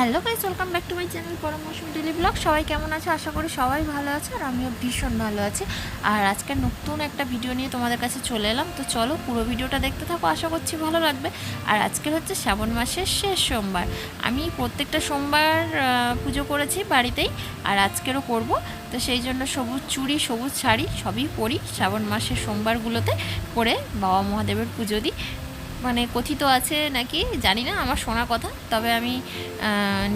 Hello guys, welcome back to my channel পরম মৌসুম daily blog. সবাই কেমন আছে? আশা করি সবাই ভালো আছে আর আমিও ভীষণ ভালো আছি। আর আজকে নতুন একটা ভিডিও নিয়ে তোমাদের কাছে চলে এলাম। তো চলো পুরো ভিডিওটা দেখতে থাকো, আশা করছি ভালো লাগবে। আর আজকের হচ্ছে শ্রাবণ মাসের শেষ সোমবার। আমি প্রত্যেকটা সোমবার পুজো করেছি বাড়িতেই আর আজকেরও করব। তো সেই জন্য সবুজ চুড়ি, সবুজ শাড়ি সবই পরি শ্রাবণ মাসের সোমবারগুলোতে পরে বাবা মহাদেবের পুজো দিই। মানে কথিত আছে নাকি? জানি না, আমার শোনা কথা। তবে আমি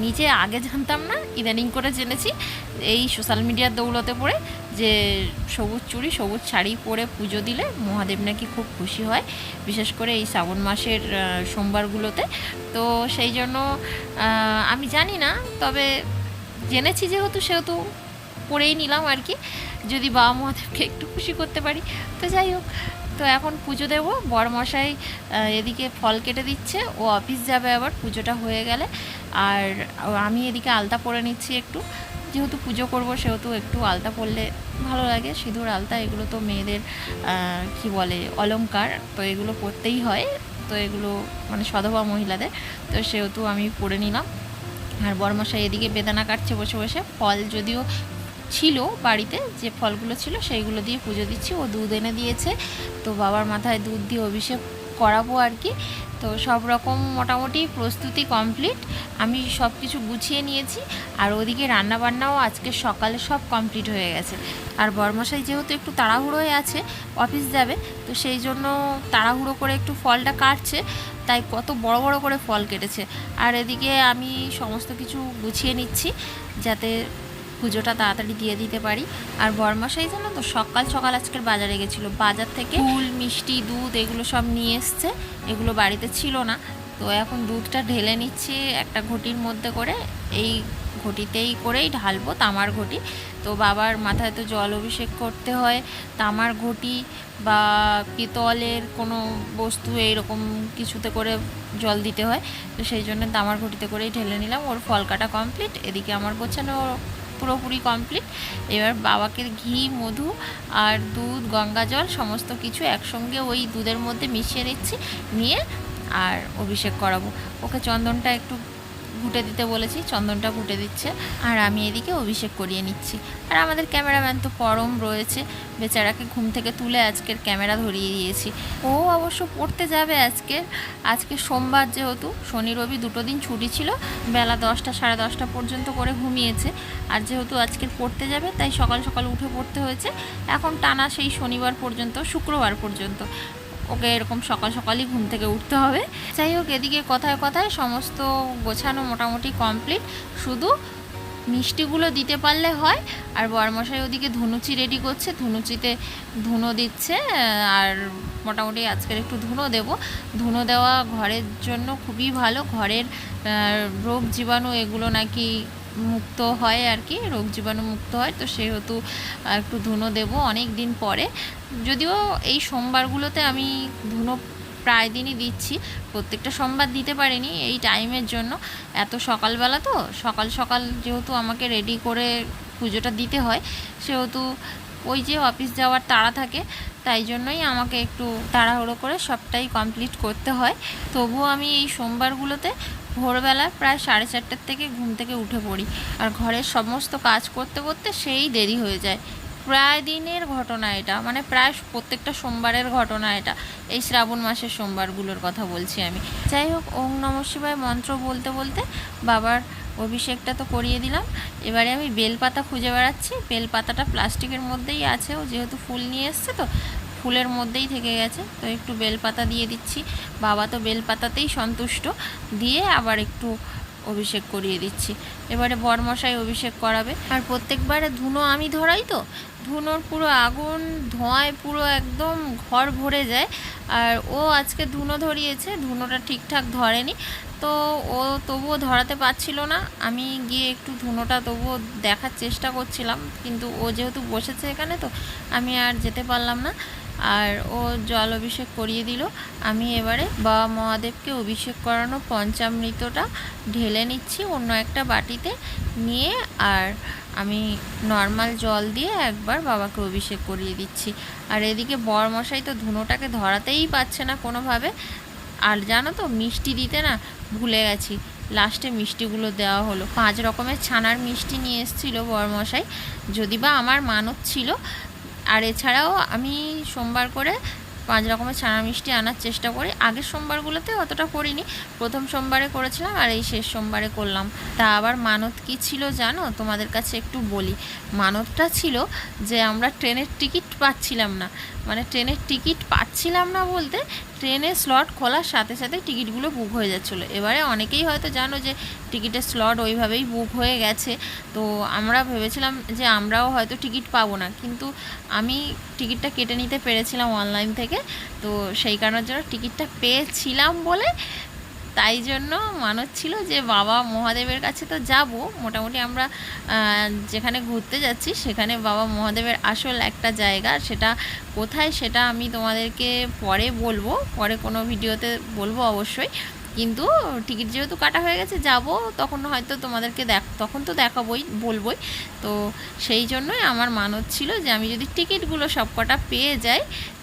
নিজে আগে জানতাম না, ইদানিং করে জেনেছি এই সোশ্যাল মিডিয়ার দৌলতে পড়ে যে সবুজ চুড়ি, সবুজ শাড়ি পরে পুজো দিলে মহাদেব নাকি খুব খুশি হয়, বিশেষ করে এই শ্রাবণ মাসের সোমবারগুলোতে। তো সেই জন্য আমি জানি না, তবে জেনেছি যেহেতু, সেহেতু পরেই নিলাম আর কি। যদি বাবা মহাদেবকে একটু খুশি করতে পারি, তো যাই হোক। তো এখন পুজো দেবো। বড়মশাই এদিকে ফল কেটে দিচ্ছে। ও অফিস যাবে আবার, পুজোটা হয়ে গেলে। আর আমি এদিকে আলতা পরে নিচ্ছি একটু। যেহেতু পুজো করব, সেহেতু একটু আলতা পরলে ভালো লাগে। সিঁদুর, আলতা, এগুলো তো মেয়েদের কি বলে, অলংকার। তো এগুলো পরতেই হয়। তো এগুলো মানে সধবা মহিলাদের। তো সেহেতু আমি পরে নিলাম। আর বড়মশাই এদিকে বেদানা কাটছে বসে বসে। ফল যদিও ছিল বাড়িতে, যে ফলগুলো ছিল সেইগুলো দিয়ে পুজো দিচ্ছি। ও দুধ এনে দিয়েছে। তো বাবার মাথায় দুধ দিয়ে অভিষেক করাবো আর কি তো সব রকম মোটামুটি প্রস্তুতি কমপ্লিট। আমি সব কিছু গুছিয়ে নিয়েছি। আর ওদিকে রান্নাবান্নাও আজকে সকালে সব কমপ্লিট হয়ে গেছে। আর বরমশাই যেহেতু একটু তাড়াহুড়োয় আছে, অফিস যাবে, তো সেই জন্য তাড়াহুড়ো করে একটু ফলটা কাটছে। তাই কত বড় বড় করে ফল কেটেছে। আর এদিকে আমি সমস্ত কিছু গুছিয়ে নিচ্ছি, যাতে পুজোটা তাড়াতাড়ি দিয়ে দিতে পারি। আর বরমশাই জানো তো, সকাল সকাল আজকের বাজারে গেছিল। বাজার থেকে ফুল, মিষ্টি, দুধ এগুলো সব নিয়ে এসছে। এগুলো বাড়িতে ছিল না। তো এখন দুধটা ঢেলে নিচ্ছি একটা ঘটির মধ্যে করে। এই ঘটিতেই করেই ঢালবো তামার ঘটি। তো বাবার মাথায় তো জল অভিষেক করতে হয়। তামার ঘটি বা পিতলের কোনো বস্তু এইরকম কিছুতে করে জল দিতে হয়। তো সেই জন্য তামার ঘটিতে করেই ঢেলে নিলাম। ওর ফলকাটা কমপ্লিট। এদিকে আমার গোছানো পুরোপুরি কমপ্লিট এবার বাবাকে ঘি, মধু আর দুধ, গঙ্গা জল সমস্ত কিছু একসঙ্গে ওই দুধের মধ্যে মিশিয়ে নিচ্ছি, নিয়ে আর অভিষেক করাবো। ওকে চন্দনটা একটু ঘুটে দিতে বলেছি, চন্দনটা ফুটে দিচ্ছে। আর আমি এদিকে অভিষেক করিয়ে নিচ্ছি। আর আমাদের ক্যামেরাম্যান তো পরম রয়েছে। বেচারাকে ঘুম থেকে তুলে আজকের ক্যামেরা ধরিয়ে দিয়েছি। ও অবশ্য পড়তে যাবে আজকে। আজকে সোমবার যেহেতু, শনি, রবি দুটো দিন ছুটি ছিল। বেলা দশটা, সাড়ে দশটা পর্যন্ত করে ঘুমিয়েছে। আর যেহেতু আজকের পড়তে যাবে, তাই সকাল সকাল উঠে পড়তে হয়েছে। এখন টানা সেই শনিবার পর্যন্ত, শুক্রবার পর্যন্ত। ওকে এরকম সকাল সকালই ঘুম থেকে উঠতে হবে। যাই হোক, এদিকে কথায় কথায় সমস্ত গোছানো মোটামুটি কমপ্লিট শুধু মিষ্টিগুলো দিতে পারলে হয়, আর বরমশাই ওদিকে ধুনুচি রেডি করছে। ধুনুচিতে ধুনো দিচ্ছে, আর মোটামুটি আজকের একটু ধুনো দেব। ধুনো দেওয়া ঘরের জন্য খুবই ভালো। ঘরের রোগ জীবাণু এগুলো নাকি মুক্ত হয় আর কি, রোগ জীবাণু মুক্ত হয়। তো সেহেতু একটু ধুনো দেব অনেক দিন পরে। যদিও এই সোমবারগুলোতে আমি ধুনো প্রায় দিনই দিচ্ছি। প্রত্যেকটা সোমবার দিতে পারিনি এই টাইমের জন্য। এত সকালবেলা তো, সকাল সকাল যেহেতু আমাকে রেডি করে পুজোটা দিতে হয়, সেহেতু ওই যে অফিস যাওয়ার তাড়া থাকে, তাই জন্যই আমাকে একটু তাড়াহুড়ো করে সবটাই কমপ্লিট করতে হয়। তবুও আমি এই সোমবারগুলোতে ভোরবেলা প্রায় সাড়ে চারটার থেকে ঘুম থেকে উঠে পড়ি। আর ঘরের সমস্ত কাজ করতে করতে সেই দেরি হয়ে যায়। প্রায় দিনের ঘটনা এটা মানে প্রায় প্রত্যেকটা সোমবারের ঘটনা এটা। এই শ্রাবণ মাসের সোমবারগুলোর কথা বলছি আমি। যাই হোক, ওম নম শিবায় মন্ত্র বলতে বলতে বাবার অভিষেকটা তো করিয়ে দিলাম। এবারে আমি বেলপাতা খুঁজে বেড়াচ্ছি। বেলপাতাটা প্লাস্টিকের মধ্যেই আছে, ও যেহেতু ফুল নিয়ে এসছে তো ফুলের মধ্যেই থেকে গেছে। তো একটু বেলপাতা দিয়ে দিচ্ছি। বাবা তো বেলপাতাতেই সন্তুষ্ট। দিয়ে আবার একটু অভিষেক করিয়ে দিচ্ছি। এবারে বরমশাই অভিষেক করাবে। আর প্রত্যেকবারে ধুনো আমি ধরাই তো? ধুনোর পুরো আগুন, ধোঁয়ায় পুরো একদম ঘর ভরে যায়। আর ও আজকে ধুনো ধরিয়েছে, ধুনোটা ঠিকঠাক ধরেনি। তো ও তবুও ধরাতে পারছিল না। আমি গিয়ে একটু ধুনোটা তবুও দেখার চেষ্টা করছিলাম। কিন্তু ও যেহেতু বসেছে এখানে তো, আমি আর যেতে পারলাম না। আর ও জল অভিষেক করিয়ে দিল। আমি এবারে বাবা মহাদেবকে অভিষেক করানো পঞ্চামৃতটা ঢেলে নিচ্ছি অন্য একটা বাটিতে নিয়ে, আর আমি নর্মাল জল দিয়ে একবার বাবাকে অভিষেক করিয়ে দিচ্ছি। আর এদিকে বরমশাই তো ধুনোটাকে ধরাতেই পারছে না কোনোভাবে। আর জানো তো, মিষ্টি দিতে না ভুলে গেছি। লাস্টে মিষ্টিগুলো দেওয়া হলো। পাঁচ রকমের ছানার মিষ্টি নিয়ে এসেছিল বরমশাই। যদি বা আমার মানত ছিল আর এছাড়াও আমি সোমবার করে পাঁচ রকমের ছানা মিষ্টি আনার চেষ্টা করি। আগের সোমবারগুলোতে অতটা করিনি। প্রথম সোমবারে করেছিলাম আর এই শেষ সোমবারে করলাম। তা আবার মানত কি ছিল জানো? তোমাদের কাছে একটু বলি। মানতটা ছিল যে আমরা ট্রেনের টিকিট পাচ্ছিলাম না। মানে ট্রেনের টিকিট পাচ্ছিলাম না বলতে ট্রেনের স্লট খোলার সাথে সাথে টিকিটগুলো বুক হয়ে যাচ্ছিল। এবারে অনেকেই হয়তো জানো যে টিকিটের স্লট ওইভাবেই বুক হয়ে গেছে। তো আমরা ভেবেছিলাম যে আমরাও হয়তো টিকিট পাবো না। কিন্তু আমি টিকিটটা কেটে নিতে পেরেছিলাম অনলাইন থেকে। তো সেই কারণের জন্য টিকিটটা পেয়েছিলাম বলে তাই জন্য মানত ছিল যে বাবা মহাদেবের কাছে তো যাব। মোটামুটি আমরা যেখানে ঘুরতে যাচ্ছি সেখানে বাবা মহাদেবের আসল একটা জায়গা। সেটা কোথায় সেটা আমি তোমাদেরকে পরে বলব। পরে কোনো ভিডিওতে বলব অবশ্যই। কিন্তু টিকিট যেহেতু কাটা হয়ে গেছে, যাব, তখন হয়তো তোমাদেরকে দেখ, তখন তো দেখাবই, বলবই। তো সেই জন্যই আমার মানত ছিল যে আমি যদি টিকিটগুলো সব কটা পেয়ে যাই,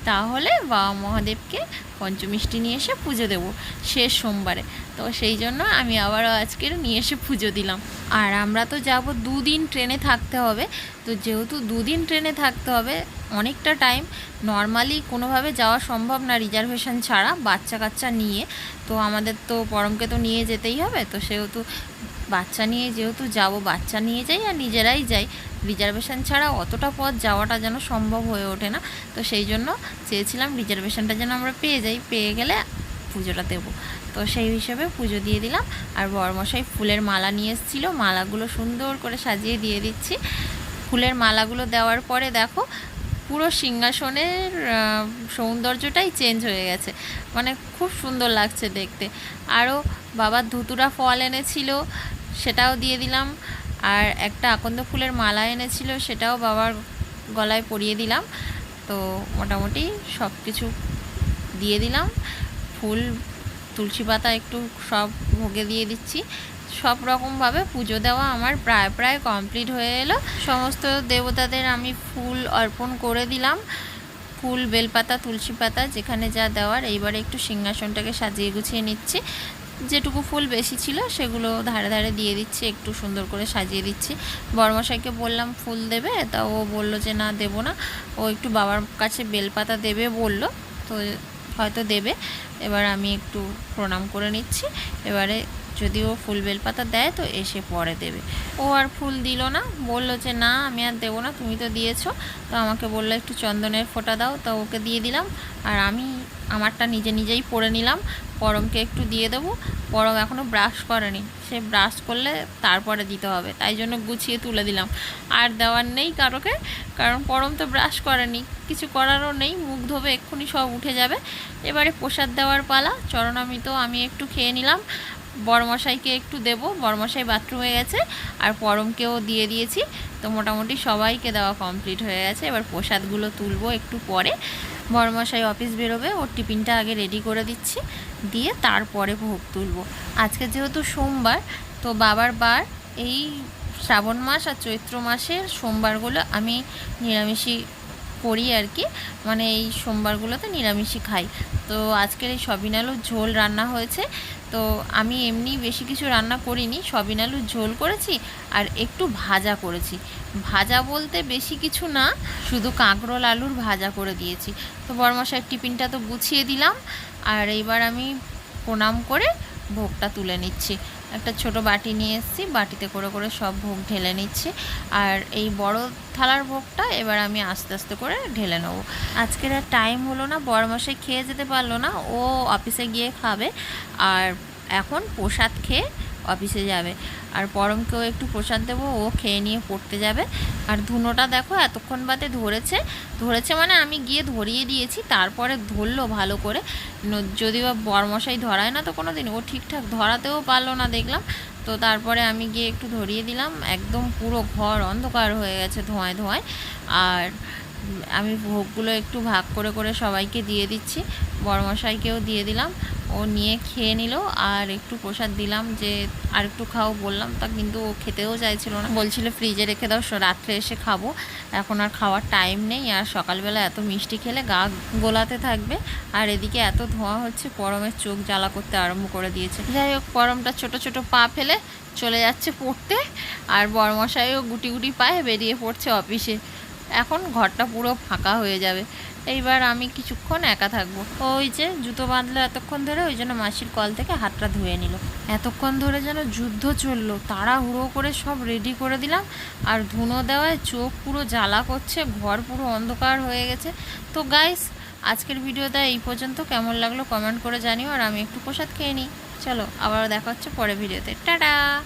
তাহলে বাবা মহাদেবকে পঞ্চমিষ্টি নিয়ে এসে পুজো দেবো শেষ সোমবারে। তো সেই জন্য আমি আবারও আজকের নিয়ে এসে পুজো দিলাম। আর আমরা তো যাব দুদিন ট্রেনে থাকতে হবে। তো যেহেতু দুদিন ট্রেনে থাকতে হবে অনেকটা টাইম নর্মালি কোনোভাবে যাওয়া সম্ভব না রিজার্ভেশন ছাড়া বাচ্চা কাচ্চা নিয়ে। তো আমাদের তো পরমকে তো নিয়ে যেতেই হবে। তো সেহেতু বাচ্চা নিয়ে যেহেতু যাব, বাচ্চা নিয়ে যাই আর নিজেরাই যাই। রিজার্ভেশন ছাড়া অতটা পথ যাওয়াটা যেন সম্ভব হয়ে ওঠে না। তো সেই জন্য চেয়েছিলাম রিজার্ভেশনটা যেন আমরা পেয়ে যাই। পেয়ে গেলে পুজোটা দেবো। তো সেই হিসেবে পুজো দিয়ে দিলাম। আর বরমশাই ফুলের মালা নিয়ে এসেছিল। মালাগুলো সুন্দর করে সাজিয়ে দিয়ে দিচ্ছি। ফুলের মালাগুলো দেওয়ার পরে দেখো পুরো সিংহাসনের সৌন্দর্যটাই চেঞ্জ হয়ে গেছে। মানে খুব সুন্দর লাগছে দেখতে। আরও বাবার ধুতুরা ফল এনেছিল, সেটাও দিয়ে দিলাম। আর একটা আকন্দ ফুলের মালা এনেছিল, সেটাও বাবার গলায় পরিয়ে দিলাম। তো মোটামুটি সব কিছু দিয়ে দিলাম। ফুল, তুলসী পাতা একটু সব ভোগে দিয়ে দিচ্ছি। সব রকমভাবে পুজো দেওয়া আমার প্রায় প্রায় কমপ্লিট হয়ে এলো। সমস্ত দেবতাদের আমি ফুল অর্পণ করে দিলাম। ফুল, বেলপাতা, তুলসী পাতা, যেখানে যা দেওয়ার, এইবারে একটু সিংহাসনটাকে সাজিয়ে গুছিয়ে নিচ্ছি। যেটুকু ফুল বেশি ছিল, সেগুলো ধারে ধারে দিয়ে দিচ্ছি, একটু সুন্দর করে সাজিয়ে দিচ্ছি। বর্মশাইকে বললাম, ফুল দেবে? তা ও বলল যে, না, দেবো না। ও একটু বাবার কাছে বেলপাতা দেবে বলল, তো হয়তো দেবে। এবার আমি একটু প্রণাম করে নিচ্ছি। এবারে যদি ও ফুল বেলপাতা দেয়, তো এসে পরে দেবে। ও আর ফুল দিল না, বলল যে, না, আমি আর দেবো না, তুমি তো দিয়েছ। তো আমাকে বলল, একটু চন্দনের ফোঁটা দাও। তো ওকে দিয়ে দিলাম। আর আমি আমারটা নিজে নিজেই পরে নিলাম। পরমকে একটু দিয়ে দেবো। পরম এখনও ব্রাশ করেনি। সে ব্রাশ করলে তারপরে দিতে হবে। তাই জন্য গুছিয়ে তুলে দিলাম। আর দেওয়ার নেই কারোকে, কারণ পরম তো ব্রাশ করেনি। কিছু করারও নেই। মুখ ধোবে, এক্ষুনি সব উঠে যাবে। এবারে প্রসাদ দেওয়ার পালা। চরণামৃত আমি একটু খেয়ে নিলাম। বড়মশাইকে একটু দেবো। বড়মশাই বাথরুমে গেছে। আর পরমকেও দিয়ে দিয়েছি। তো মোটামুটি সবাইকে দেওয়া কমপ্লিট হয়ে গেছে। এবার প্রসাদগুলো তুলবো একটু পরে। বড়মশাই অফিস বেরোবে। ওর টিফিনটা আগে রেডি করে দিচ্ছি। দিয়ে তারপরে ভোগ তুলবো। আজকে যেহেতু সোমবার, তো বাবার বার এই শ্রাবণ মাস আর চৈত্র মাসের সোমবারগুলো আমি নিরামিষই করি আর কি। মানে এই সোমবারগুলোতে নিরামিষই খাই। তো আজকের এই সবিন আলুর ঝোল রান্না হয়েছে। তো আমি এমনি বেশি কিছু রান্না করিনি। সবিন আলুর ঝোল করেছি আর একটু ভাজা করেছি। ভাজা বলতে বেশি কিছু না, শুধু কাঁকরোল আলুর ভাজা করে দিয়েছি। তো বরমশাইয়ের টিফিনটা তো গুছিয়ে দিলাম। আর এইবার আমি প্রণাম করে ভোগটা তুলে নিচ্ছি। একটা ছোট বাটি নিয়ে এসেছি, বাটিতে করে করে সব ভোগ ঢেলে নিচ্ছি। আর এই বড় থালার ভোগটা এবার আমি আস্তে আস্তে করে ঢেলে নেব। আজকের আর টাইম হলো না বড়মশাই খেয়ে যেতে পারল না, ও অফিসে গিয়ে খাবে। আর এখন প্রসাদ খেয়ে অফিসে যাবে। আর পরমকেও একটু প্রসাদ দেবো, ও খেয়ে নিয়ে পড়তে যাবে। আর ধুনোটা দেখো এতক্ষণ বাদে ধরেছে। ধরেছে মানে আমি গিয়ে ধরিয়ে দিয়েছি, তারপরে ধরলো ভালো করে। যদি বা বরমশাই ধরায় না তো কোনো দিন ও ঠিকঠাক ধরাতেও পারল না দেখলাম। তো তারপরে আমি গিয়ে একটু ধরিয়ে দিলাম, একদম পুরো ঘর অন্ধকার হয়ে গেছে ধোঁয়ায় ধোঁয়ায়। আর আমি ভোগগুলো একটু ভাগ করে করে সবাইকে দিয়ে দিচ্ছি। বড়মশাইকেও দিয়ে দিলাম। ও নিয়ে খেয়ে নিল আর একটু প্রসাদ দিলাম যে আর একটু খাও বললাম। তা কিন্তু ও খেতেও চাইছিল না। বলছিল, ফ্রিজে রেখে দাও রাত্রে এসে খাব। এখন আর খাওয়ার টাইম নেই আর সকালবেলা এত মিষ্টি খেলে গা গোলাতে থাকবে। আর এদিকে এত ধোঁয়া হচ্ছে, পরমের চোখ জ্বালা করতে আরম্ভ করে দিয়েছে। যাই হোক, পরমটা ছোট ছোট পা ফেলে চলে যাচ্ছে পড়তে। আর বরমশাইও গুটি গুটি পায়ে বেরিয়ে পড়ছে অফিসে এখন ঘরটা পুরো ফাঁকা হয়ে যাবে। এইবার আমি কিছুক্ষণ একা থাকব। ওই যে জুতো বাঁধলো এতক্ষণ ধরে, ওই জন্য মাসির কল থেকে হাতটা ধুয়ে নিল। এতক্ষণ ধরে যেন যুদ্ধ চলল, তাড়াহুড়ো করে সব রেডি করে দিলাম। আর ধুনো দেওয়ায় চোখ পুরো জ্বালা করছে, ঘর পুরো অন্ধকার হয়ে গেছে। তো গাইস আজকের ভিডিওটা এই পর্যন্ত। কেমন লাগল কমেন্ট করে জানিও। আর আমি একটু প্রসাদ খেয়ে নিই। চলো, আবার দেখা হচ্ছে পরে ভিডিওতে। টাটা!